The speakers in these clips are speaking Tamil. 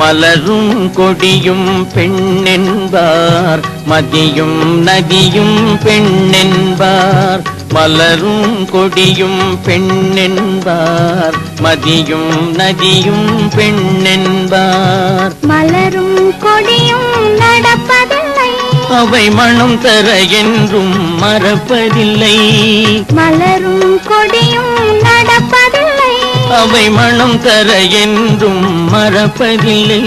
மலரும் கொடியும் பெண்ணென்பார் மதியும் நதியும் பெண்ணென்பார். மலரும் கொடியும் பெண்ணென்பார் மதியும் நதியும் பெண்ணென்பார். மலரும் கொடியும் நடப்பதில்லை. அவை மனம் தர என்றும் மறப்பதில்லை. மலரும் கொடியும் நடப்பதில்லை. அவை மனம் தர என்றும் மறப்பதில்லை.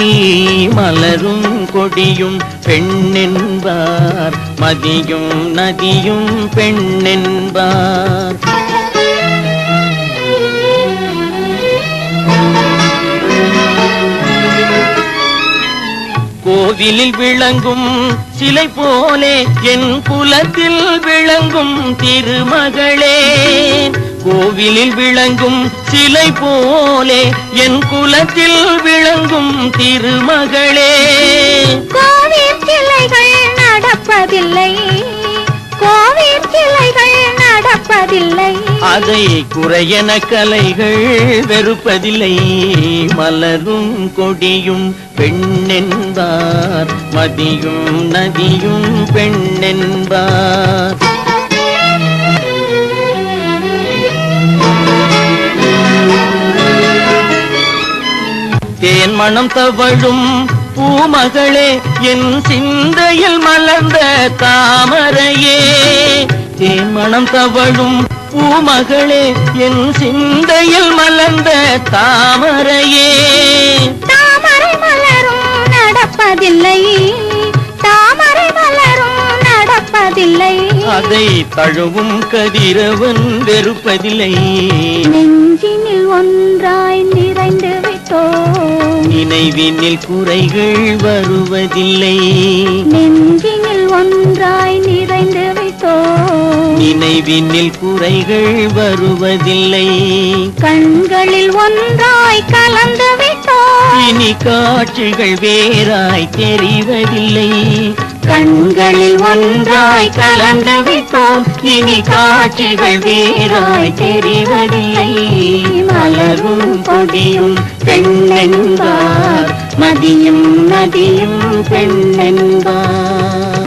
மலரும் கொடியும் பெண்ணென்பார். மதியும் நதியும் பெண்ணென்பார். கோவிலில் விளங்கும் சிலை போலே என் குலத்தில் விளங்கும் திருமகளே. கோவிலில் விளங்கும் சிலை போலே என் குலத்தில் விளங்கும் திருமகளே. கோவில் கிளைகள் நடப்பதில்லை. கோவில் கிளைகள் நடப்பதில்லை. அதை குறையன கலைகள் வெறுப்பதில்லை. மலரும் கொடியும் பெண்ணென்பார் மதியும் நதியும் பெண்ணென்பார். தேன் மணம் தவழும் பூமகளே என் சிந்தையில் மலர்ந்த தாமரையே. தேன் மணம் தவழும் பூமகளே என் சிந்தையில் மலர்ந்த தாமரையே. தாமரை மலரும் நடப்பதில்லை. தாமரை மலரும் நடப்பதில்லை. அதை தழுவும் கதிரவன் வெறுப்பதில்லை. நெஞ்சினில் ஒன்றாய் நினைவினில் குறைகள் வருவதில்லை. நெஞ்சினில் ஒன்றாய் நிறைந்து விட்டோம். நினைவினில் குறைகள் வருவதில்லை. கண்களில் ஒன்றாய் கலந்து விட்டோம். இனி காட்சிகள் வேறாய் தெரிவதில்லை. கண்களில் ஒன்றாய் கலந்து விட்டோம். இனி காட்சிகள் வேறாய் தெரிவதில்லை. மலரும் கொடியும் பெண்ணென்பார். மதியும் நதியும் பெண்ணென்பார்.